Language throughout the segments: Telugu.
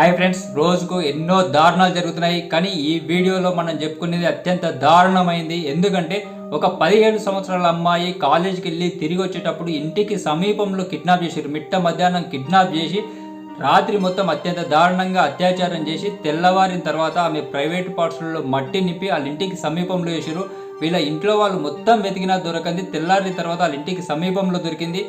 హాయ్ ఫ్రెండ్స్ రోజుకు ఎన్నో దారుణాలు జరుగుతున్నాయి కానీ ఈ వీడియోలో మనం చెప్పుకునేది అత్యంత దారుణమైంది. ఎందుకంటే ఒక పదిహేడు సంవత్సరాల అమ్మాయి కాలేజీకి వెళ్ళి తిరిగి వచ్చేటప్పుడు ఇంటికి సమీపంలో కిడ్నాప్ చేశారు. మిట్ట మధ్యాహ్నం కిడ్నాప్ చేసి రాత్రి మొత్తం అత్యంత దారుణంగా అత్యాచారం చేసి తెల్లవారిన తర్వాత ఆమె ప్రైవేట్ పాఠశాలలో మట్టి నింపి వాళ్ళ ఇంటికి సమీపంలో వేసారు వీళ్ళ ఇంట్లో వాళ్ళు మొత్తం వెతికినా దొరకంది. తెల్లారిన తర్వాత వాళ్ళ ఇంటికి సమీపంలో దొరికింది.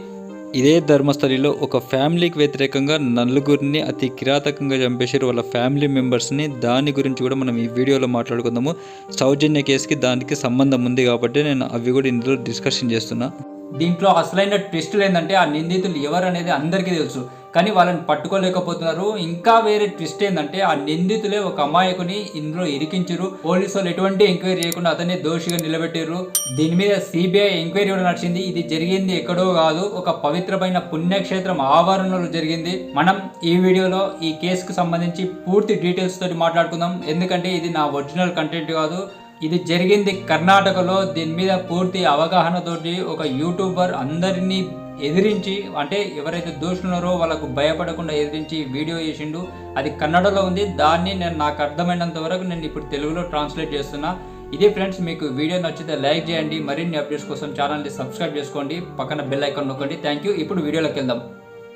ఇదే ధర్మస్థలిలో ఒక ఫ్యామిలీకి వ్యతిరేకంగా నలుగురిని అతి కిరాతకంగా చంపేశారు వాళ్ళ ఫ్యామిలీ మెంబర్స్ని. దాని గురించి కూడా మనం ఈ వీడియోలో మాట్లాడుకుందాము. సౌజన్య కేసుకి దానికి సంబంధం ఉంది కాబట్టి నేను అవి కూడా ఇందులో డిస్కషన్ చేస్తున్నా. దీంట్లో అసలైన ట్విస్టులు ఏంటంటే ఆ నిందితులు ఎవరు అనేది అందరికీ తెలుసు. కానీ వాళ్ళని పట్టుకోలేకపోతున్నారు. ఇంకా వేరే ట్విస్ట్ ఏంటంటే ఆ నిందితులే ఒక అమాయకుని ఇందులో ఇరికించారు పోలీసు వాళ్ళు ఎటువంటి ఎంక్వైరీ చేయకుండా అతన్ని దోషిగా నిలబెట్టారు దీని మీద సిబిఐ ఎంక్వైరీ కూడా నడిచింది. ఇది జరిగింది ఎక్కడో కాదు ఒక పవిత్రమైన పుణ్యక్షేత్రం ఆవరణలో జరిగింది. మనం ఈ వీడియోలో ఈ కేసుకు సంబంధించి పూర్తి డీటెయిల్స్ తోటి మాట్లాడుకుందాం. ఎందుకంటే ఇది నా ఒరిజినల్ కంటెంట్ కాదు. ఇది జరిగింది కర్ణాటకలో. దీని మీద పూర్తి అవగాహనతోటి ఒక యూట్యూబర్ అందరినీ ఎదిరించి అంటే ఎవరైతే దోషులున్నారో వాళ్ళకు భయపడకుండా ఎదిరించి వీడియో చేసిండు అది కన్నడలో ఉంది. దాన్ని నేను నాకు అర్థమైనంత వరకు నేను ఇప్పుడు తెలుగులో ట్రాన్స్లేట్ చేస్తున్నా. ఇదే ఫ్రెండ్స్ మీకు వీడియో నచ్చితే లైక్ చేయండి. మరిన్ని అప్డేట్స్ కోసం ఛానల్ని సబ్స్క్రైబ్ చేసుకోండి. పక్కన బెల్ ఐకాన్ నొక్కండి. థ్యాంక్ యూ ఇప్పుడు వీడియోలోకి వెళ్దాం.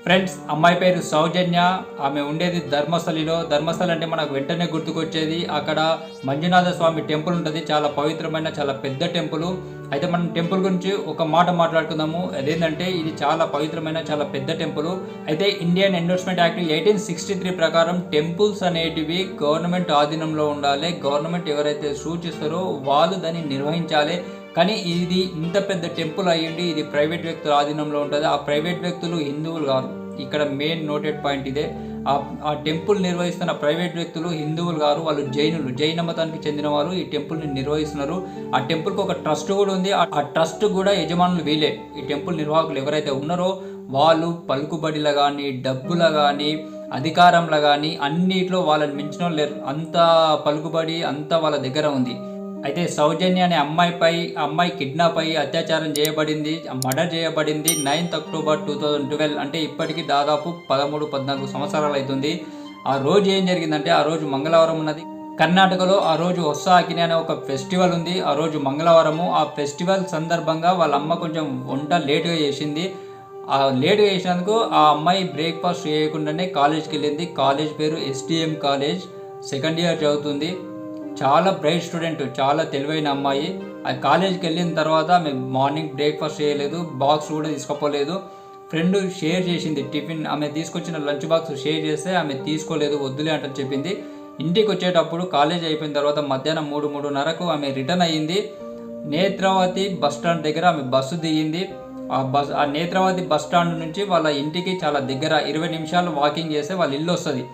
ఫ్రెండ్స్ అమ్మాయి పేరు సౌజన్య. ఆమె ఉండేది ధర్మస్థలిలో. ధర్మస్థలి అంటే మనకు వెంటనే గుర్తుకొచ్చేది. అక్కడ మంజునాథ స్వామి టెంపుల్ ఉంటుంది. చాలా పవిత్రమైన చాలా పెద్ద టెంపుల్. అయితే మనం టెంపుల్ గురించి ఒక మాట మాట్లాడుకుందాము. అదేంటంటే ఇది చాలా పవిత్రమైన చాలా పెద్ద టెంపుల్. అయితే Indian endowment act eighteen sixty three ప్రకారం టెంపుల్స్ అనేటివి గవర్నమెంట్ ఆధీనంలో ఉండాలి. గవర్నమెంట్ ఎవరైతే సూచిస్తారో వాళ్ళు దాన్ని నిర్వహించాలి. కానీ ఇది ఇంత పెద్ద టెంపుల్ అయ్యింది ఇది ప్రైవేట్ వ్యక్తుల ఆధీనంలో ఉంటుంది. ఆ ప్రైవేట్ వ్యక్తులు హిందువులు కాదు. ఇక్కడ మెయిన్ నోటెడ్ పాయింట్ ఇదే. ఆ ఆ టెంపుల్ నిర్వహిస్తున్న ప్రైవేట్ వ్యక్తులు హిందువులు గారు వాళ్ళు జైనులు జైన మతానికి చెందిన వారు ఈ టెంపుల్ని నిర్వహిస్తున్నారు. ఆ టెంపుల్కి ఒక ట్రస్ట్ కూడా ఉంది. ఆ- ఆ ట్రస్ట్ కూడా యజమానులు వీలే ఈ టెంపుల్ నిర్వాహకులు ఎవరైతే ఉన్నారో వాళ్ళు పలుకుబడిల కానీ డబ్బుల కానీ అధికారంలో కానీ అన్నిట్లో వాళ్ళని మించిన వాళ్ళు లేరు. అంత పలుకుబడి అంత వాళ్ళ దగ్గర ఉంది. అయితే సౌజన్య అనే అమ్మాయిపై అమ్మాయి కిడ్నాప్ అయ్యి అత్యాచారం చేయబడింది మర్డర్ చేయబడింది ninth October two thousand twelve. అంటే ఇప్పటికి దాదాపు పదమూడు పద్నాలుగు సంవత్సరాలు అవుతుంది. ఆ రోజు ఏం జరిగిందంటే ఆ రోజు మంగళవారం ఉన్నది. కర్ణాటకలో ఆ రోజు ఒస్సా అకిని అనే ఒక ఫెస్టివల్ ఉంది. ఆ రోజు మంగళవారము ఆ ఫెస్టివల్ సందర్భంగా వాళ్ళ అమ్మ కొంచెం వంట లేటుగా చేసింది. ఆ లేటుగా చేసినందుకు ఆ అమ్మాయి బ్రేక్ఫాస్ట్ చేయకుండానే కాలేజ్కి వెళ్ళింది. కాలేజ్ పేరు ఎస్డిఎం కాలేజ్. సెకండ్ ఇయర్ చదువుతుంది. చాలా బ్రైట్ స్టూడెంట్ చాలా తెలివైన అమ్మాయి. ఆ కాలేజ్కి వెళ్ళిన తర్వాత మేము మార్నింగ్ బ్రేక్ఫాస్ట్ చేయలేదు బాక్స్ కూడా తీసుకోపోలేదు. ఫ్రెండ్ షేర్ చేసింది టిఫిన్ ఆమె తీసుకొచ్చిన లంచ్ బాక్స్ షేర్ చేస్తే ఆమె తీసుకోలేదు వద్దులే అంటని చెప్పింది. ఇంటికి వచ్చేటప్పుడు కాలేజ్ అయిపోయిన తర్వాత మధ్యాహ్నం మూడు మూడున్నరకు ఆమె రిటర్న్ అయ్యింది. నేత్రావతి బస్ స్టాండ్ దగ్గర ఆమె బస్సు దిగింది. ఆ బస్ ఆ నేత్రావతి బస్ స్టాండ్ నుంచి వాళ్ళ ఇంటికి చాలా దగ్గర ఇరవై నిమిషాలు వాకింగ్ చేస్తే వాళ్ళ ఇల్లు వస్తుంది.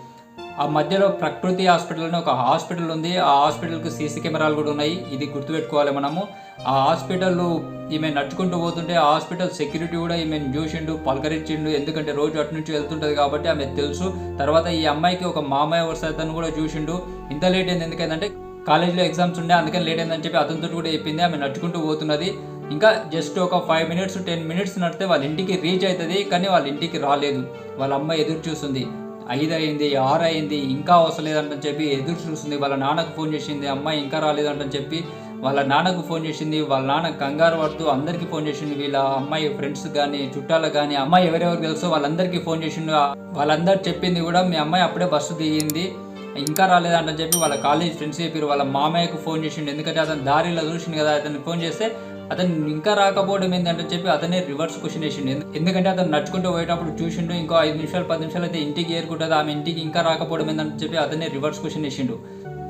ఆ మధ్యలో ప్రకృతి హాస్పిటల్ అని ఒక హాస్పిటల్ ఉంది. ఆ హాస్పిటల్కి సీసీ కెమెరాలు కూడా ఉన్నాయి. ఇది గుర్తుపెట్టుకోవాలి మనము. ఆ హాస్పిటల్ ఈమె నడుచుకుంటూ పోతుంటే ఆ హాస్పిటల్ సెక్యూరిటీ కూడా ఈమె చూసిండు పలకరించిండు. ఎందుకంటే రోజు అటు నుంచి వెళ్తుంటుంది కాబట్టి ఆమె తెలుసు. తర్వాత ఈ అమ్మాయికి ఒక మామయ్య వరుస అతను కూడా చూసిండు. ఇంత లేట్ అయింది ఎందుకంటే కాలేజీలో ఎగ్జామ్స్ ఉండే అందుకని లేట్ అయిందని చెప్పి అతనితో కూడా చెప్పింది. ఆమె నడుచుకుంటూ పోతున్నది. ఇంకా జస్ట్ ఒక ఫైవ్ మినిట్స్ టెన్ మినిట్స్ నడితే వాళ్ళ ఇంటికి రీచ్ అవుతుంది. కానీ వాళ్ళ ఇంటికి రాలేదు. వాళ్ళ అమ్మ ఎదురు చూస్తుంది. ఐదు అయింది ఆరు అయింది ఇంకా వస్తలేదంటని చెప్పి ఎదురు చూస్తుంది వాళ్ళ నాన్నకు ఫోన్ చేసింది అమ్మాయి ఇంకా రాలేదంటని చెప్పి వాళ్ళ నాన్నకు ఫోన్ చేసింది వాళ్ళ నాన్న కంగారు పడుతూ అందరికీ ఫోన్ చేసింది వీళ్ళ అమ్మాయి ఫ్రెండ్స్ కానీ చుట్టాలకు కానీ అమ్మాయి ఎవరెవరు తెలుసో వాళ్ళందరికీ ఫోన్ చేసిండు. వాళ్ళందరూ చెప్పింది కూడా మీ అమ్మాయి అప్పుడే బస్సు దిగింది ఇంకా రాలేదంటని చెప్పి వాళ్ళ కాలేజ్ ఫ్రెండ్స్ చెప్పారు వాళ్ళ మామయ్యకు ఫోన్ చేసిండు ఎందుకంటే అతను దారిలో చూసిండు కదా అతను ఫోన్ చేస్తే అతను ఇంకా రాకపోవడం ఏంటంటే చెప్పి అతనే రివర్స్ క్వశ్చన్ వేసిండు. ఎందుకంటే అతను నడుచుకుంటూ పోయేటప్పుడు చూసిండు ఇంకో ఐదు నిమిషాలు పది నిమిషాలు అయితే ఇంటికి ఏరుకుంటుంది ఆమె ఇంటికి ఇంకా రాకపోవడం ఏంటంటే చెప్పి అతనే రివర్స్ క్వశ్చన్ వేసిండు.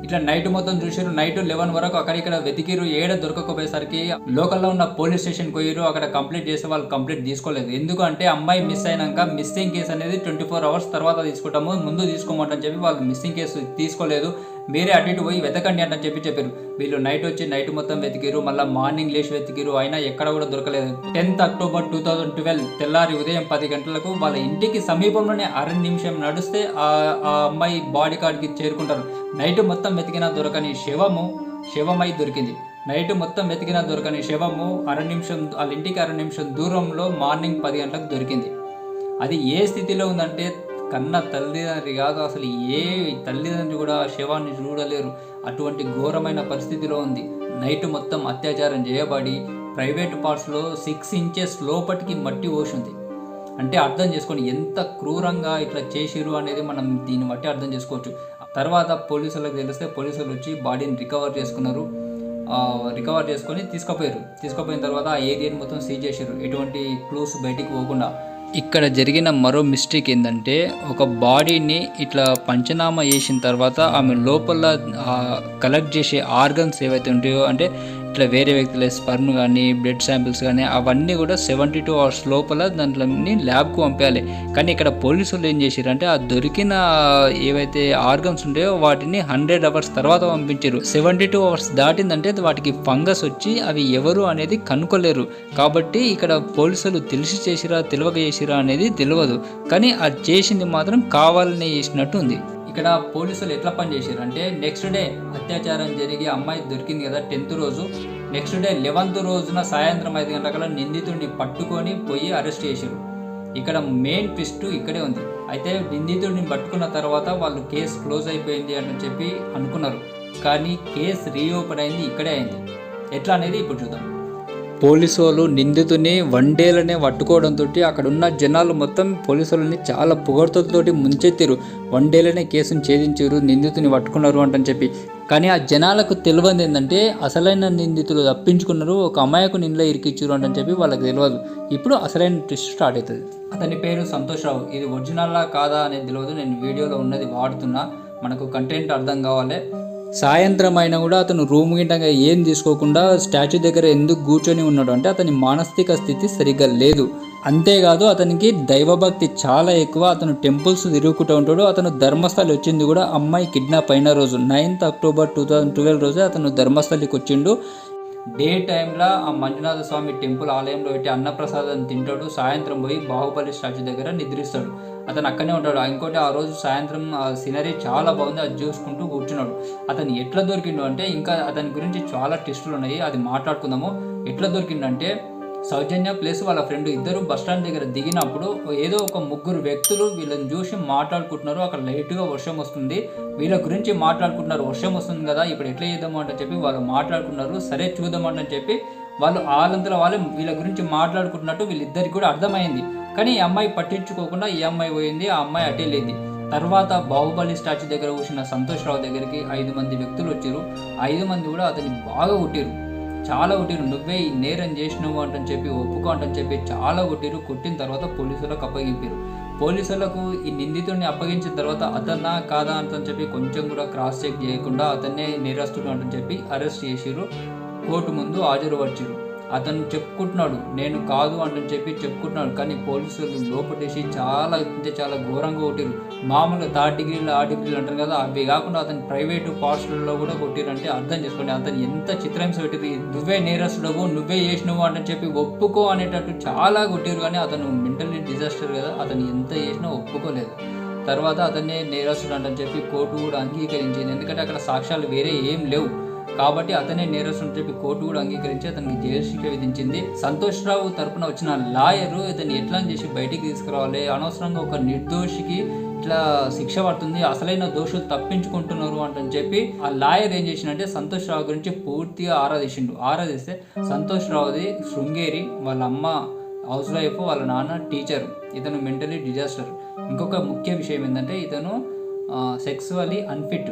ఇట్లా నైట్ మొత్తం చూసారు నైట్ లెవెన్ వరకు అక్కడిక్కడ వెతికిరు ఏడ దొరకకపోయేసరికి లోకల్లో ఉన్న పోలీస్ స్టేషన్ పోయిరు అక్కడ కంప్లీట్ చేసే వాళ్ళు కంప్లీట్ తీసుకోలేదు. ఎందుకంటే అమ్మాయి మిస్ అయినాక మిస్సింగ్ కేసు అనేది ట్వంటీ ఫోర్ అవర్స్ తర్వాత తీసుకుంటాము ముందు తీసుకోమంటని చెప్పి వాళ్ళు మిస్సింగ్ కేసు తీసుకోలేదు. మీరే అటు ఇటు పోయి వెతకండి అంటని చెప్పి చెప్పారు. వీళ్ళు నైట్ వచ్చి నైట్ మొత్తం వెతికిరు మళ్ళీ మార్నింగ్ లేచి వెతికిరు అయినా ఎక్కడ కూడా దొరకలేదు. Tenth October two thousand twelve తెల్లారి ఉదయం పది గంటలకు వాళ్ళ ఇంటికి సమీపంలోనే అర నిమిషం నడిస్తే ఆ ఆ అమ్మాయి బాడీ కార్డ్కి చేరుకుంటారు. నైట్ మొత్తం వెతికినా దొరకని శవము శవమై దొరికింది. నైట్ మొత్తం వెతికినా దొరకని శవము అర నిమిషం వాళ్ళ ఇంటికి అర నిమిషం దూరంలో మార్నింగ్ పది గంటలకు దొరికింది. అది ఏ స్థితిలో ఉందంటే కన్న తల్లిదండ్రి కాదు అసలు ఏ తల్లిదండ్రి కూడా శవాన్ని చూడలేరు. అటువంటి ఘోరమైన పరిస్థితిలో ఉంది. నైట్ మొత్తం అత్యాచారం చేయబడి ప్రైవేట్ పార్ట్స్లో సిక్స్ ఇంచెస్ లోపటికి మట్టి పోసింది. అంటే అర్థం చేసుకోండి ఎంత క్రూరంగా ఇట్లా చేసిరు అనేది మనం దీన్ని బట్టి అర్థం చేసుకోవచ్చు. తర్వాత పోలీసులకు తెలిస్తే పోలీసులు వచ్చి బాడీని రికవర్ చేసుకున్నారు. రికవర్ చేసుకొని తీసుకుపోయారు. తీసుకుపోయిన తర్వాత ఆ ఏరియాని మొత్తం సీజ్ చేశారు ఎటువంటి క్లూస్ బయటికి పోకుండా. ఇక్కడ జరిగిన మరో మిస్టేక్ ఏంటంటే ఒక బాడీని ఇట్లా పంచనామా చేసిన తర్వాత ఆమె లోపల కలెక్ట్ చేసే ఆర్గన్స్ ఏవైతే ఉంటాయో అంటే ఇట్లా వేరే వ్యక్తుల స్పర్మ్ కానీ బ్లడ్ శాంపిల్స్ కానీ అవన్నీ కూడా సెవెంటీ టూ అవర్స్ లోపల దాంట్లో ల్యాబ్కు పంపించాలి కానీ ఇక్కడ పోలీసులు ఏం చేశారంటే ఆ దొరికిన ఏవైతే ఆర్గన్స్ ఉంటాయో వాటిని హండ్రెడ్ అవర్స్ తర్వాత పంపించారు. సెవెంటీ టూ అవర్స్ దాటిందంటే వాటికి ఫంగస్ వచ్చి అవి ఎవరు అనేది కనుక్కోలేరు. కాబట్టి ఇక్కడ పోలీసులు తెలిసి చేసిరా తెలియక చేసిరా అనేది తెలియదు కానీ అది చేసింది మాత్రం కావాలని చేసినట్టు ఉంది. ఇక్కడ పోలీసులు ఎట్లా పనిచేశారు అంటే నెక్స్ట్ డే అత్యాచారం జరిగి అమ్మాయి దొరికింది కదా టెన్త్ రోజు. నెక్స్ట్ డే లెవెన్త్ రోజున సాయంత్రం ఐదు గంటల నిందితుడిని పట్టుకొని పోయి అరెస్ట్ చేశారు. ఇక్కడ మెయిన్ ట్విస్ట్ ఇక్కడే ఉంది. అయితే నిందితుడిని పట్టుకున్న తర్వాత వాళ్ళు కేసు క్లోజ్ అయిపోయింది అని చెప్పి అనుకున్నారు. కానీ కేసు రీఓపెన్ అయింది ఇక్కడే అయింది. ఎట్లా అనేది ఇప్పుడు చూద్దాం. పోలీసు వాళ్ళు నిందితుని వన్ డేలనే పట్టుకోవడంతో అక్కడ ఉన్న జనాలు మొత్తం పోలీసులని చాలా పొగడ్తలతోటి ముంచెత్తారు వన్ డేలనే కేసును ఛేదించారు నిందితుని పట్టుకున్నారు అంటని చెప్పి. కానీ ఆ జనాలకు తెలియదు ఏంటంటే అసలైన నిందితులు తప్పించుకున్నారు ఒక అమాయకు ఇంట్లో ఇరికిచ్చారు అంటని చెప్పి వాళ్ళకి తెలియదు. ఇప్పుడు అసలైన ట్విస్ట్ స్టార్ట్ అవుతుంది. అతని పేరు సంతోష్ రావు. ఇది ఒరిజినల్లా కాదా అనేది తెలియదు. నేను వీడియోలో ఉన్నది వాడుతున్నా. మనకు కంటెంట్ అర్థం కావాలి. సాయంత్రం అయినా కూడా అతను రూమ్ గింటగా ఏం తీసుకోకుండా స్టాచ్యూ దగ్గర ఎందుకు కూర్చొని ఉన్నాడు అంటే అతని మానసిక స్థితి సరిగ్గా లేదు. అంతేకాదు అతనికి దైవభక్తి చాలా ఎక్కువ. అతను టెంపుల్స్ తిరుగుకుంటూ ఉంటాడు. అతను ధర్మస్థలి వచ్చింది కూడా అమ్మాయి కిడ్నాప్ అయిన రోజు ninth October two thousand twelve రోజే అతను ధర్మస్థలికి వచ్చిండు. డే టైంలో ఆ మంజునాథ స్వామి టెంపుల్ ఆలయంలో పెట్టి అన్నప్రసాదం తింటాడు. సాయంత్రం పోయి బాహుబలి స్టాచ్యూ దగ్గర నిద్రిస్తాడు. అతను అక్కడనే ఉంటాడు. ఇంకోటి ఆ రోజు సాయంత్రం ఆ సినరీ చాలా బాగుంది. అది చూసుకుంటూ కూర్చున్నాడు. అతను ఎట్లా దొరికిండు అంటే ఇంకా అతని గురించి చాలా టెస్టులు ఉన్నాయి. అది మాట్లాడుకుందాము. ఎట్లా దొరికిండంటే సౌజన్య ప్లస్ వాళ్ళ ఫ్రెండ్ ఇద్దరు బస్ స్టాండ్ దగ్గర దిగినప్పుడు ఏదో ఒక ముగ్గురు వ్యక్తులు వీళ్ళని చూసి మాట్లాడుకుంటున్నారు. అక్కడ లైట్గా వర్షం వస్తుంది. వీళ్ళ గురించి మాట్లాడుకుంటున్నారు. వర్షం వస్తుంది కదా ఇప్పుడు ఎట్లా చేద్దాము అంటే చెప్పి వాళ్ళు మాట్లాడుకున్నారు సరే చూద్దామంటని చెప్పి వాళ్ళు ఆలంతల వాళ్ళు వీళ్ళ గురించి మాట్లాడుకుంటున్నట్టు వీళ్ళిద్దరికి కూడా అర్థమైంది. కానీ ఈ అమ్మాయి పట్టించుకోకుండా ఈ అమ్మాయి పోయింది ఆ అమ్మాయి అటే తర్వాత బాహుబలి స్టాచ్యూ దగ్గర కూర్చున్న సంతోష్ రావు దగ్గరికి ఐదు మంది వ్యక్తులు వచ్చారు. ఐదు మంది కూడా అతన్ని బాగా కొట్టిరు. చాలా కొట్టిరు. నువ్వే ఈ నేరం చేసినావు అంటని చెప్పి ఒప్పుకో అంటని చెప్పి చాలా కొట్టిరు. కొట్టిన తర్వాత పోలీసులకు అప్పగింపారు. పోలీసులకు ఈ నిందితుడిని అప్పగించిన తర్వాత అతన్నా కాదా అంటని చెప్పి కొంచెం కూడా క్రాస్ చెక్ చేయకుండా అతన్నే నేరస్తుడు అంటని చెప్పి అరెస్ట్ చేసిరు కోర్టు ముందు హాజరుపరిచారు. అతను చెప్పుకుంటున్నాడు నేను కాదు అంటని చెప్పి చెప్పుకుంటున్నాడు. కానీ పోలీసులు లోపటేసి చాలా అంటే చాలా ఘోరంగా కొట్టారు మామూలుగా థర్డ్ డిగ్రీలు ఆ డిగ్రీలు అంటారు కదా అవి కాకుండా అతను ప్రైవేటు పార్ట్స్లలో కూడా కొట్టిరంటే అర్థం చేసుకోండి. అతను ఎంత చిత్రహింస పెట్టింది నువ్వే నేరస్తుడవు నువ్వే చేసినవు అంటని చెప్పి ఒప్పుకో అనేటట్టు చాలా కొట్టారు కానీ అతను మెంటల్లీ డిజాస్టర్ కదా అతను ఎంత చేసినా ఒప్పుకోలేదు. తర్వాత అతన్నే నేరస్తుడు అంటని చెప్పి కోర్టు కూడా అంగీకరించింది. ఎందుకంటే అక్కడ సాక్ష్యాలు వేరే ఏం లేవు. కాబట్టి అతనే నేరస్తుని చెప్పి కోర్టు కూడా అంగీకరించి అతనికి జైలు శిక్ష విధించింది. సంతోష్ రావు తరపున వచ్చిన లాయరు ఇతన్ని ఎట్లా చేసి బయటికి తీసుకురావాలి? అనవసరంగా ఒక నిర్దోషికి ఇట్లా శిక్ష పడుతుంది అసలైన దోషులు తప్పించుకుంటున్నారు అంటని చెప్పి ఆ లాయర్ ఏం చేసిందంటే సంతోష్ రావు గురించి పూర్తిగా ఆరాధించిండు. ఆరాధిస్తే సంతోష్ రావుది శృంగేరి వాళ్ళ అమ్మ హౌస్ వైఫ్ వాళ్ళ నాన్న టీచర్ ఇతను మెంటలీ డిజాస్టర్. ఇంకొక ముఖ్య విషయం ఏంటంటే ఇతను సెక్సువలీ అన్ఫిట్.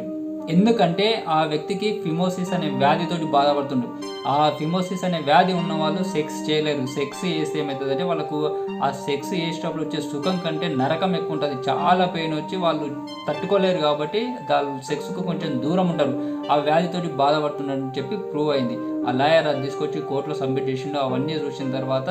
ఎందుకంటే ఆ వ్యక్తికి ఫిమోసిస్ అనే వ్యాధితోటి బాధపడుతుండు. ఆ ఫిమోసిస్ అనే వ్యాధి ఉన్న వాళ్ళు సెక్స్ చేయలేరు. సెక్స్ చేస్తే ఏమవుతుందంటే వాళ్ళకు ఆ సెక్స్ చేసేటప్పుడు వచ్చే సుఖం కంటే నరకం ఎక్కువ ఉంటుంది. చాలా పెయిన్ వచ్చి వాళ్ళు తట్టుకోలేరు కాబట్టి వాళ్ళు సెక్స్కు కొంచెం దూరం ఉంటారు ఆ వ్యాధితోటి బాధపడుతున్నారని చెప్పి ప్రూవ్ అయింది. ఆ లాయర్ అది తీసుకొచ్చి కోర్టులో సబ్మిట్ చేసిండు. అవన్నీ చూసిన తర్వాత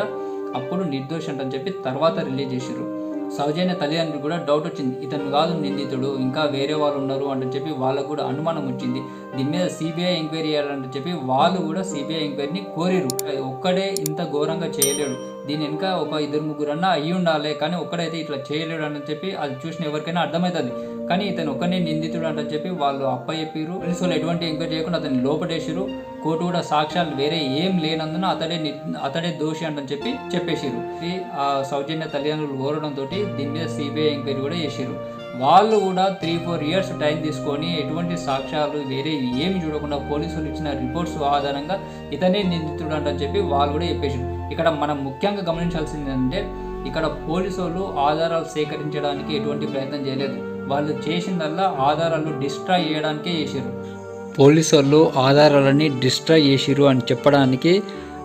అప్పుడు నిర్దోషి అని చెప్పి తర్వాత రిలీజ్ చేసిర్రు సౌజన్య తల్లిదండ్రులు కూడా డౌట్ వచ్చింది. ఇతను కాదు నిందితుడు ఇంకా వేరే వాళ్ళు ఉన్నారు అని చెప్పి వాళ్ళకు కూడా అనుమానం వచ్చింది. దీని మీద సిబిఐ ఎంక్వైరీ చేయాలని చెప్పి వాళ్ళు కూడా సిబిఐ ఎంక్వైరీని కోరిరు ఒక్కడే ఇంత ఘోరంగా చేయలేడు. దీని వెనుక ఒక ఇద్దరు ముగ్గురు అన్న అయ్యి ఉండాలి కానీ ఒక్కడైతే ఇట్లా చేయలేడు అని చెప్పి అది చూసిన ఎవరికైనా అర్థమవుతుంది కానీ ఇతను ఒక్కనే నిందితుడు అంటని చెప్పి వాళ్ళు అప్ప చెప్పారు పోలీసు వాళ్ళు ఎటువంటి ఎంక్వైరీ చేయకుండా అతన్ని లోపటేసారు కోర్టు కూడా సాక్ష్యాలు వేరే ఏం లేనందున అతడే అతడే దోషి అంటని చెప్పి చెప్పేసారు ఈ ఆ సౌజన్య తల్లిదండ్రులు కోరడంతో దీని మీద సిబిఐ ఎంక్వైరీ కూడా చేసారు వాళ్ళు కూడా త్రీ ఫోర్ ఇయర్స్ టైం తీసుకొని ఎటువంటి సాక్ష్యాలు వేరే ఏమి చూడకుండా పోలీసులు ఇచ్చిన రిపోర్ట్స్ ఆధారంగా ఇతనే నిందితుడు అంటని చెప్పి వాళ్ళు కూడా చెప్పేసారు ఇక్కడ మనం ముఖ్యంగా గమనించాల్సింది ఏంటంటే ఇక్కడ పోలీసులు ఆధారాలు సేకరించడానికి ఎటువంటి ప్రయత్నం చేయలేదు. వాళ్ళు చేసిందల్లా ఆధారాలు డిస్ట్రాయ్ చేయడానికే చేశారు. పోలీసు వాళ్ళు ఆధారాలని డిస్ట్రాయ్ చేసిరు అని చెప్పడానికి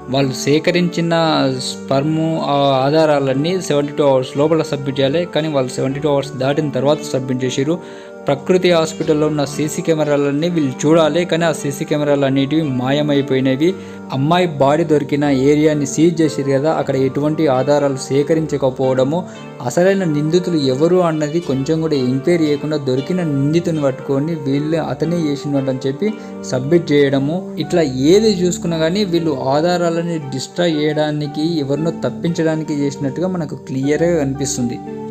వాళ్ళు సేకరించిన స్పర్ము ఆ ఆధారాలన్నీ సెవెంటీ టూ అవర్స్ లోపల సబ్మిట్ చేయాలి. కానీ వాళ్ళు సెవెంటీ టూ అవర్స్ దాటిన తర్వాత సబ్మిట్ చేసిరు ప్రకృతి హాస్పిటల్లో ఉన్న సీసీ కెమెరాలన్నీ వీళ్ళు చూడాలి కానీ ఆ సీసీ కెమెరాలు అనేటివి మాయమైపోయినవి. అమ్మాయి బాడీ దొరికిన ఏరియాని సీజ్ చేసిరు కదా అక్కడ ఎటువంటి ఆధారాలు సేకరించకపోవడము అసలైన నిందితులు ఎవరు అన్నది కొంచెం కూడా ఎంక్వైరీ చేయకుండా దొరికిన నిందితుని పట్టుకొని వీళ్ళు అతనే చేసినట్టు అని చెప్పి సబ్మిట్ చేయడము ఇట్లా ఏది చూసుకున్నా కానీ వీళ్ళు ఆధారాలని డిస్ట్రాయ్ చేయడానికి ఎవరినో తప్పించడానికి చేసినట్టుగా మనకు క్లియర్గా కనిపిస్తుంది.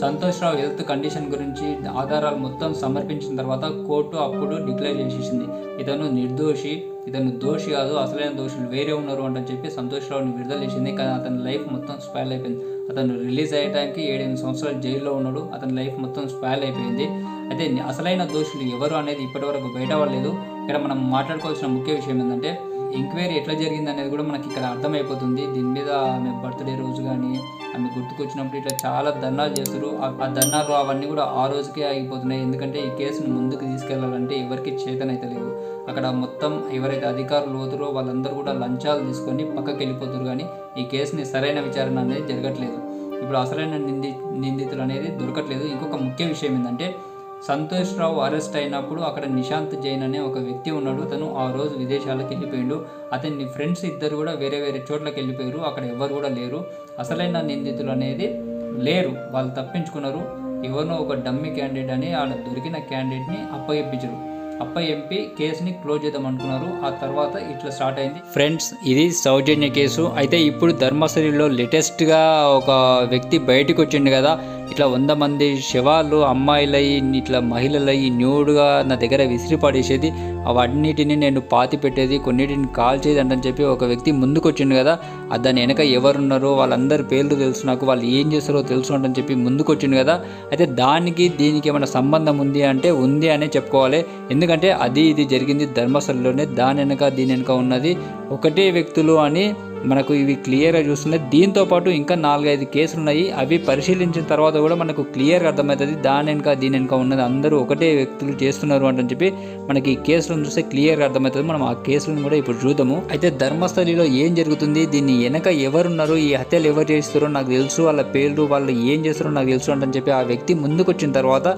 సంతోష్ రావు హెల్త్ కండిషన్ గురించి ఆధారాలు మొత్తం సమర్పించిన తర్వాత కోర్టు అప్పుడు డిక్లేర్ చేసేసింది. ఇతను నిర్దోషి ఇతను దోషి కాదు అసలైన దోషులు వేరే ఉన్నారు అంటని చెప్పి సంతోష్ రావుని విడుదల చేసింది. కానీ అతని లైఫ్ మొత్తం స్పాయిల్ అయిపోయింది. అతను రిలీజ్ అయ్యడానికి ఏడెనిమిది సంవత్సరాలు జైల్లో ఉన్నాడు. అతని లైఫ్ మొత్తం స్పాయిల్ అయిపోయింది. అయితే అసలైన దోషులు ఎవరు అనేది ఇప్పటివరకు బయట పడలేదు ఇక్కడ మనం మాట్లాడుకోవాల్సిన ముఖ్య విషయం ఏంటంటే ఎంక్వైరీ ఎట్లా జరిగింది అనేది కూడా మనకి ఇక్కడ అర్థమైపోతుంది. దీని మీద ఆమె బర్త్డే రోజు కానీ ఆమె గుర్తుకొచ్చినప్పుడు ఇట్లా చాలా ధర్నాలు చేస్తారు ఆ- ధర్నాలు అవన్నీ కూడా ఆ రోజుకే ఆగిపోతున్నాయి. ఎందుకంటే ఈ కేసును ముందుకు తీసుకెళ్ళాలంటే ఎవరికి చేతనైతే లేదు. అక్కడ మొత్తం ఎవరైతే అధికారులు పోతారో వాళ్ళందరూ కూడా లంచాలు తీసుకొని పక్కకి వెళ్ళిపోతారు కానీ ఈ కేసుని సరైన విచారణ అనేది జరగట్లేదు. ఇప్పుడు అసలైన నింది నిందితులు అనేది దొరకట్లేదు. ఇంకొక ముఖ్య విషయం ఏంటంటే సంతోష్ రావు అరెస్ట్ అయినప్పుడు అక్కడ నిశాంత్ జైన్ అనే ఒక వ్యక్తి ఉన్నాడు. అతను ఆ రోజు విదేశాలకు వెళ్ళిపోయాడు. అతన్ని ఫ్రెండ్స్ ఇద్దరు కూడా వేరే వేరే చోట్లకి వెళ్ళిపోయారు. అక్కడ ఎవరు కూడా లేరు. అసలైన నిందితులు అనేది లేరు. వాళ్ళు తప్పించుకున్నారు. ఎవరినో ఒక డమ్మి క్యాండిడేట్ అని వాళ్ళ దొరికిన క్యాండిడేట్ని అప్పగించారు. అప్ప ఎంపీ కేసుని క్లోజ్ చేద్దాం అనుకున్నారు. ఆ తర్వాత ఇట్లా స్టార్ట్ అయింది. ఫ్రెండ్స్ ఇది సౌజన్య కేసు. అయితే ఇప్పుడు ధర్మశ్రీలో లేటెస్ట్గా ఒక వ్యక్తి బయటకు వచ్చిండు కదా. ఇట్లా వంద మంది శవాలు అమ్మాయిలై ఇట్లా మహిళలై న్యూడ్గా నా దగ్గర విసిరి పడేసేది అవన్నిటిని నేను పాతి పెట్టేది కొన్నిటిని కాల్చేది అంటని చెప్పి ఒక వ్యక్తి ముందుకు వచ్చిండు కదా ఆ దాని వెనక ఎవరున్నారో వాళ్ళందరి పేర్లు తెలుసు నాకు వాళ్ళు ఏం చేస్తారో తెలుసు అంటని చెప్పి ముందుకు వచ్చిండు కదా అయితే దానికి దీనికి ఏమైనా సంబంధం ఉంది అంటే ఉంది అనే చెప్పుకోవాలి. ఎందుకంటే అది ఇది జరిగింది ధర్మస్థలంలోనే దాని వెనక దీని వెనక ఉన్నది ఒకటే వ్యక్తులు అని మనకు ఇవి క్లియర్గా చూస్తున్నాయి. దీంతో పాటు ఇంకా నాలుగైదు కేసులు ఉన్నాయి అవి పరిశీలించిన తర్వాత కూడా మనకు క్లియర్గా అర్థమవుతుంది దాని వెనక దీని వెనక ఉన్నది అందరూ ఒకటే వ్యక్తులు చేస్తున్నారు అంటని చెప్పి మనకి ఈ కేసులను చూస్తే క్లియర్గా అర్థమవుతుంది. మనం ఆ కేసులను కూడా ఇప్పుడు చూద్దాము. అయితే ధర్మస్థలిలో ఏం జరుగుతుంది? దీన్ని వెనక ఎవరున్నారు? ఈ హత్యలు ఎవరు చేస్తారో నాకు తెలుసు. వాళ్ళ పేర్లు వాళ్ళు ఏం చేస్తారో నాకు తెలుసు అంటని చెప్పి ఆ వ్యక్తి ముందుకు వచ్చిన తర్వాత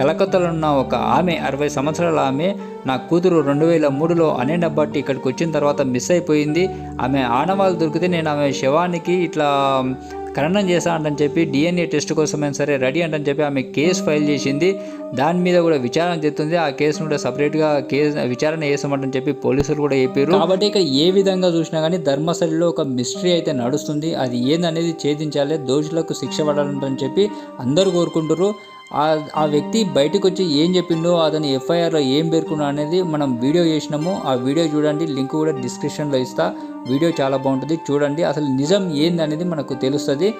కలకత్తాలో ఉన్న ఒక ఆమె అరవై సంవత్సరాల ఆమె నా కూతురు రెండు వేల మూడులో అనేన బట్టి ఇక్కడికి వచ్చిన తర్వాత మిస్ అయిపోయింది. ఆమె ఆనవాళ్ళు దొరికితే నేను ఆమె శవానికి ఇట్లా ఖననం చేశా అంటని చెప్పి డిఎన్ఏ టెస్ట్ కోసమైనా సరే రెడీ అంటని చెప్పి ఆమె కేసు ఫైల్ చేసింది. దాని మీద కూడా విచారణ చెప్తుంది ఆ కేసును కూడా సపరేట్గా కేసు విచారణ చేసామంటని చెప్పి పోలీసులు కూడా చెప్పారు కాబట్టి ఇక ఏ విధంగా చూసినా కానీ ధర్మశైలిలో ఒక మిస్టరీ అయితే నడుస్తుంది. అది ఏందనేది ఛేదించాలి. దోషులకు శిక్ష పడాలంటని చెప్పి అందరూ కోరుకుంటారు ఆ వ్యక్తి బయటకు వచ్చి ఏం చెప్పిండో అతని ఎఫ్ఐఆర్లో ఏం పేర్కొన్నా అనేది మనం వీడియో చేసినాము. ఆ వీడియో చూడండి లింక్ కూడా డిస్క్రిప్షన్లో ఇస్తా. వీడియో చాలా బాగుంటుంది. చూడండి అసలు నిజం ఏంది అనేది మనకు తెలుస్తుంది.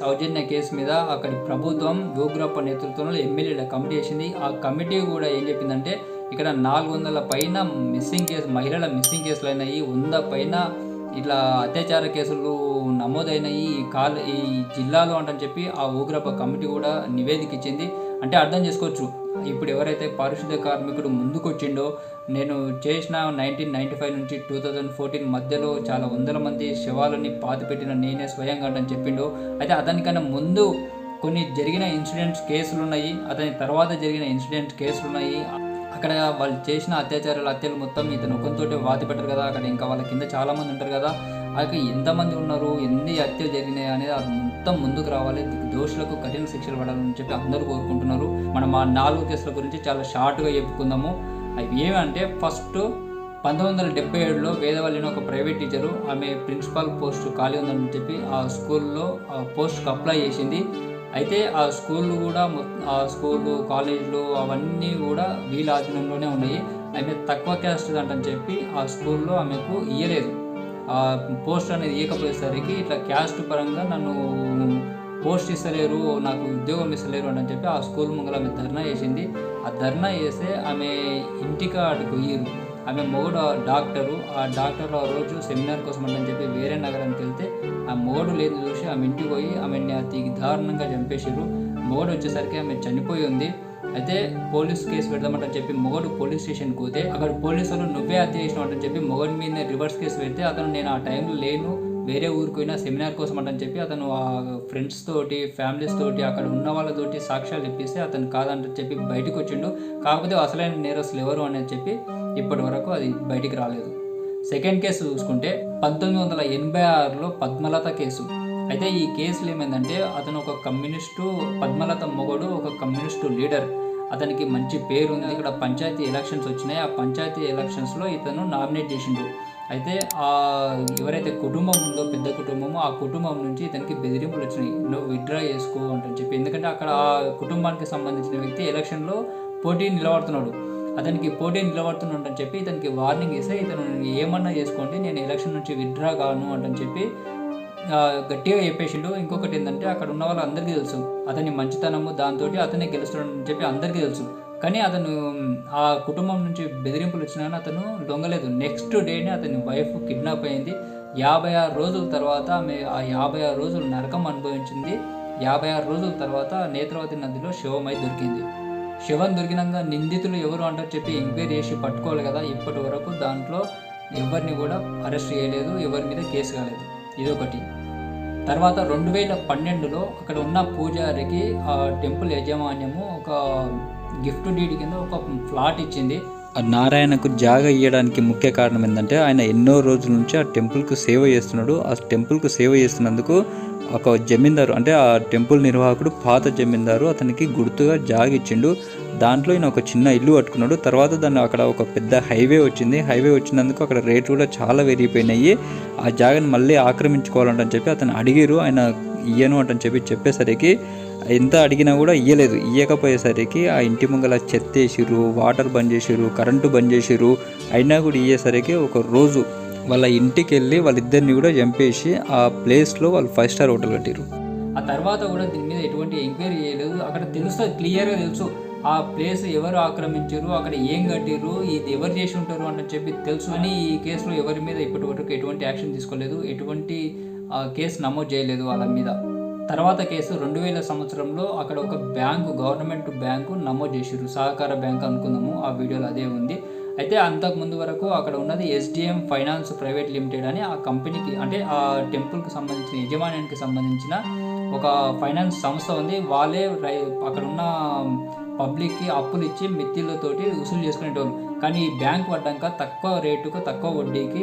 సౌజన్య కేసు మీద అక్కడి ప్రభుత్వం యోగ్రప్ప నేతృత్వంలో ఎమ్మెల్యేల కమిటీ వేసింది. ఆ కమిటీ కూడా ఏం చెప్పిందంటే ఇక్కడ నాలుగు వందల పైన మిస్సింగ్ కేసు మహిళల మిస్సింగ్ కేసులు అయినాయి వంద పైన ఇట్లా అత్యాచార కేసులు నమోదైన ఈ కాల్ ఈ జిల్లాలో అంటని చెప్పి ఆ ఊగ్రప్ప కమిటీ కూడా నివేదిక ఇచ్చింది. అంటే అర్థం చేసుకోవచ్చు. ఇప్పుడు ఎవరైతే పారిశుద్ధ్య కార్మికుడు ముందుకొచ్చిండో నేను చేసిన నైన్టీన్ నైన్టీ ఫైవ్ నుంచి టూ థౌజండ్ ఫోర్టీన్ మధ్యలో చాలా వందల మంది శవాలని పాతిపెట్టిన నేనే స్వయంగా అని చెప్పిండో. అయితే అతనికన్నా ముందు కొన్ని జరిగిన ఇన్సిడెంట్స్ కేసులు ఉన్నాయి అతని తర్వాత జరిగిన ఇన్సిడెంట్ కేసులు ఉన్నాయి అక్కడ వాళ్ళు చేసిన అత్యాచారాలు హత్యలు మొత్తం ఇతను ఒకరితోటి వాతి పెట్టరు కదా. అక్కడ ఇంకా వాళ్ళ కింద చాలా మంది ఉంటారు కదా. అక్కడ ఎంతమంది ఉన్నారు ఎన్ని హత్యలు జరిగినాయి అనేది అది మొత్తం ముందుకు రావాలి. దోషులకు కఠిన శిక్షలు పడాలని చెప్పి అందరూ కోరుకుంటున్నారు. మనం ఆ నాలుగు కేసుల గురించి చాలా షార్ట్గా చెప్పుకుందాము. అవి ఏమంటే ఫస్ట్ పంతొమ్మిది వందల డెబ్బై ఏడులో వేదవల్లిని ఒక ప్రైవేట్ టీచరు ఆమె ప్రిన్సిపాల్ పోస్టు ఖాళీ ఉందని చెప్పి ఆ స్కూల్లో ఆ పోస్ట్కి అప్లై చేసింది. అయితే ఆ స్కూల్ కూడా ఆ స్కూళ్ళు కాలేజీలు అవన్నీ కూడా వీళ్ళ ఆధీనంలోనే ఉన్నాయి. ఆమె తక్కువ క్యాస్ట్ అంటని చెప్పి ఆ స్కూల్లో ఆమెకు ఇయ్యలేదు. ఆ పోస్ట్ అనేది ఇవ్వకపోయేసరికి ఇట్లా క్యాస్ట్ పరంగా నన్ను పోస్ట్ ఇస్తలేరు నాకు ఉద్యోగం ఇస్తలేరు అని చెప్పి ఆ స్కూల్ ముంగల ఆమె ధర్నా చేసింది. ఆ ధర్నా చేస్తే ఆమె ఇంటికి ఇయ్యరు. ఆమె మొగుడు డాక్టరు ఆ డాక్టర్ ఆ రోజు సెమినార్ కోసం అని చెప్పి వేరే నగరానికి వెళ్తే ఆ మొగుడు లేదు చూసి ఆమె ఇంటికి పోయి ఆమెని అతి దారుణంగా చంపేసారు మొగుడు వచ్చేసరికి ఆమె చనిపోయి ఉంది. అయితే పోలీస్ కేసు పెడదామంటని చెప్పి మొగడు పోలీస్ స్టేషన్కి పోతే అక్కడ పోలీసులు నువ్వే హత్య చేసినావు చెప్పి మొగడి మీద రివర్స్ కేసు పెడితే అతను నేను ఆ టైంలో లేను వేరే ఊరికి పోయినా సెమినార్ కోసం అంటని చెప్పి అతను ఆ ఫ్రెండ్స్ తోటి ఫ్యామిలీస్ తోటి అక్కడ ఉన్న వాళ్ళతోటి సాక్ష్యాలు ఇప్పిస్తే అతను కాదంటని చెప్పి బయటకు వచ్చిండు. కాకపోతే అసలైన నేరస్తులు ఎవరు అని చెప్పి ఇప్పటి వరకు అది బయటికి రాలేదు. సెకండ్ కేసు చూసుకుంటే పంతొమ్మిది వందల ఎనభై ఆరులో పద్మలత కేసు. అయితే ఈ కేసులు ఏమైందంటే అతను ఒక కమ్యూనిస్టు పద్మలత మొగడు ఒక కమ్యూనిస్టు లీడర్. అతనికి మంచి పేరు ఉంది. ఇక్కడ పంచాయతీ ఎలక్షన్స్ వచ్చినాయి. ఆ పంచాయతీ ఎలక్షన్స్లో ఇతను నామినేట్ చేసిండు. అయితే ఆ ఎవరైతే కుటుంబం ఉందో పెద్ద కుటుంబమో ఆ కుటుంబం నుంచి ఇతనికి బెదిరింపులు వచ్చినాయి. నువ్వు విత్డ్రా చేసుకో అంటని చెప్పి. ఎందుకంటే అక్కడ ఆ కుటుంబానికి సంబంధించిన వ్యక్తి ఎలక్షన్లో పోటీ నిలబడుతున్నాడు. అతనికి పోటీ నిలబడుతున్నాడు అని చెప్పి ఇతనికి వార్నింగ్ ఇస్తే ఇతను ఏమన్నా చేసుకోండి నేను ఎలక్షన్ నుంచి విత్డ్రా కాను అంటని చెప్పి గట్టిగా చెప్పేసిండు. ఇంకొకటి ఏంటంటే అక్కడ ఉన్న వాళ్ళందరికీ తెలుసు అతని మంచితనము దాంతో అతనే గెలుస్తాడని చెప్పి అందరికీ తెలుసు. కానీ అతను ఆ కుటుంబం నుంచి బెదిరింపులు వచ్చినా అతను లొంగలేదు. నెక్స్ట్ డేనే అతని వైఫ్ కిడ్నాప్ అయింది. యాభై ఆరు రోజుల తర్వాత ఆమె ఆ యాభై ఆరు రోజులు నరకం అనుభవించింది. యాభై ఆరు రోజుల తర్వాత నేత్రవతి నదిలో శివమై దొరికింది. శవం దొరికినాక నిందితులు ఎవరు అంటారు చెప్పి ఎంక్వైరీ చేసి పట్టుకోవాలి కదా ఇప్పటి వరకు దాంట్లో ఎవరిని కూడా అరెస్ట్ చేయలేదు ఎవరి మీద కేసు కాలేదు. ఇది ఒకటి తర్వాత రెండు వేల పన్నెండులో అక్కడ ఉన్న పూజారికి ఆ టెంపుల్ యజమాన్యము ఒక గిఫ్ట్ డీడ్ కింద ఒక ఫ్లాట్ ఇచ్చింది. నారాయణకు జాగ ఇవ్వడానికి ముఖ్య కారణం ఏంటంటే ఆయన ఎన్నో రోజుల నుంచి ఆ టెంపుల్కు సేవ చేస్తున్నాడు. ఆ టెంపుల్కు సేవ చేస్తున్నందుకు ఒక జమీందారు అంటే ఆ టెంపుల్ నిర్వాహకుడు పాత జమీందారు అతనికి గుర్తుగా జాగిచ్చిండు దాంట్లో ఈయన ఒక చిన్న ఇల్లు కట్టుకున్నాడు. తర్వాత దాన్ని అక్కడ ఒక పెద్ద హైవే వచ్చింది. హైవే వచ్చినందుకు అక్కడ రేట్లు కూడా చాలా పెరిగిపోయినాయి. ఆ జాగను మళ్ళీ ఆక్రమించుకోవాలంటని చెప్పి అతను అడిగిరు ఆయన ఇయ్యను అంటని చెప్పి చెప్పేసరికి ఎంత అడిగినా కూడా ఇయ్యలేదు. ఇయ్యకపోయేసరికి ఆ ఇంటి ముంగల చెత్త వేసిర్రు వాటర్ బంద్ చేసిర్రు కరెంటు బంద్ చేసిర్రు. అయినా కూడా ఇయ్యేసరికి ఒక రోజు వాళ్ళ ఇంటికి వెళ్ళి వాళ్ళిద్దరిని కూడా చంపేసి ఆ ప్లేస్లో వాళ్ళు ఫైవ్ స్టార్ హోటల్ కట్టిరు ఆ తర్వాత కూడా దీని మీద ఎటువంటి ఎంక్వైరీ చేయలేదు. అక్కడ తెలుస్తుంది క్లియర్గా తెలుసు. ఆ ప్లేస్ ఎవరు ఆక్రమించారు అక్కడ ఏం కట్టిరు ఇది ఎవరు చేసి ఉంటారు అని చెప్పి తెలుసు అని ఈ కేసులో ఎవరి మీద ఇప్పటి వరకు ఎటువంటి యాక్షన్ తీసుకోలేదు. ఎటువంటి ఆ, కేసు నమోదు చేయలేదు వాళ్ళ మీద. తర్వాత కేసు రెండు వేల సంవత్సరంలో అక్కడ ఒక బ్యాంకు గవర్నమెంట్ బ్యాంకు నమోదు చేసిర్రు. సహకార బ్యాంక్ అనుకుందాము. ఆ వీడియోలో అదే ఉంది. అయితే అంతకు ముందు వరకు అక్కడ ఉన్నది ఎస్డిఎం ఫైనాన్స్ ప్రైవేట్ లిమిటెడ్ అని ఆ కంపెనీకి అంటే ఆ టెంపుల్కి సంబంధించిన యజమాన్యానికి సంబంధించిన ఒక ఫైనాన్స్ సంస్థ ఉంది. వాళ్ళే రై అక్కడ ఉన్న పబ్లిక్కి అప్పులు ఇచ్చి మిత్తిలతోటి వసూలు చేసుకునేటోళ్ళు. కానీ ఈ బ్యాంక్ పడ్డాక తక్కువ రేటుకు తక్కువ వడ్డీకి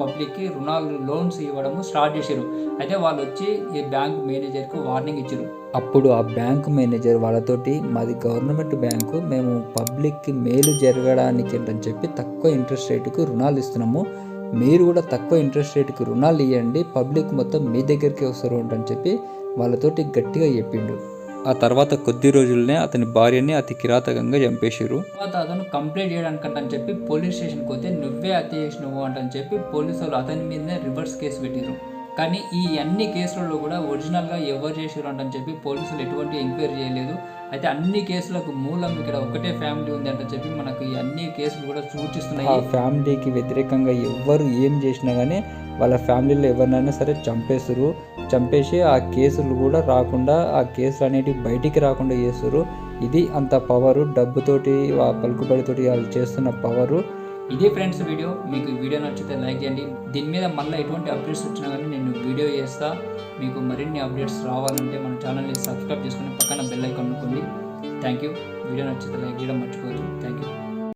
పబ్లిక్కి రుణాలు లోన్స్ ఇవ్వడము స్టార్ట్ చేశారు అయితే వాళ్ళు వచ్చి ఈ బ్యాంక్ మేనేజర్కి వార్నింగ్ ఇచ్చారు అప్పుడు ఆ బ్యాంకు మేనేజర్ వాళ్ళతోటి మాది గవర్నమెంట్ బ్యాంకు మేము పబ్లిక్కి మేలు జరగడానికి అని చెప్పి తక్కువ ఇంట్రెస్ట్ రేటుకు రుణాలు ఇస్తున్నాము. మీరు కూడా తక్కువ ఇంట్రెస్ట్ రేటుకు రుణాలు ఇవ్వండి పబ్లిక్ మొత్తం మీ దగ్గరికి వస్తారు అని చెప్పి వాళ్ళతోటి గట్టిగా చెప్పిండు. ఆ తర్వాత కొద్ది రోజులనే అతని భార్యని అతి కిరాతకంగా చంపేశారు తర్వాత అతను కంప్లైంట్ చేయడానికంట అని చెప్పి పోలీస్ స్టేషన్కి పోతే నువ్వే హత్య చేసినావు అంటని చెప్పి పోలీసులు అతని మీదనే రివర్స్ కేసు పెట్టారు కానీ ఈ అన్ని కేసులలో కూడా ఒరిజినల్గా ఎవరు చేసారు అంటని చెప్పి పోలీసులు ఎటువంటి ఎంక్వైరీ చేయలేదు. అయితే అన్ని కేసులకు మూలం ఇక్కడ ఒకటే ఫ్యామిలీ ఉంది అంటని చెప్పి మనకు ఈ అన్ని కేసులు కూడా ఆ సూచిస్తున్నాయి ఫ్యామిలీకి వ్యతిరేకంగా ఎవ్వరు ఏం చేసినా కానీ వాళ్ళ ఫ్యామిలీలో ఎవరినైనా సరే చంపేస్తారు. చంపేసి ఆ కేసులు కూడా రాకుండా ఆ కేసులు అనేటివి బయటికి రాకుండా చేస్తారు. ఇది అంత పవరు డబ్బుతోటి ఆ పలుకుబడితోటి వాళ్ళు చేస్తున్న పవరు ఇదే ఫ్రెండ్స్ వీడియో మీకు వీడియో నచ్చితే లైక్ చేయండి. దీని మీద మళ్ళీ ఎటువంటి అప్డేట్స్ వచ్చినా కానీ నేను వీడియో చేస్తా. మీకు మరిన్ని అప్డేట్స్ రావాలంటే మన ఛానల్ని సబ్స్క్రైబ్ చేసుకుని పక్కన బెల్ ఐకాన్ నొక్కండి థ్యాంక్ యూ వీడియో నచ్చితే లైక్ చేయడం మర్చిపోవద్దు. Thank you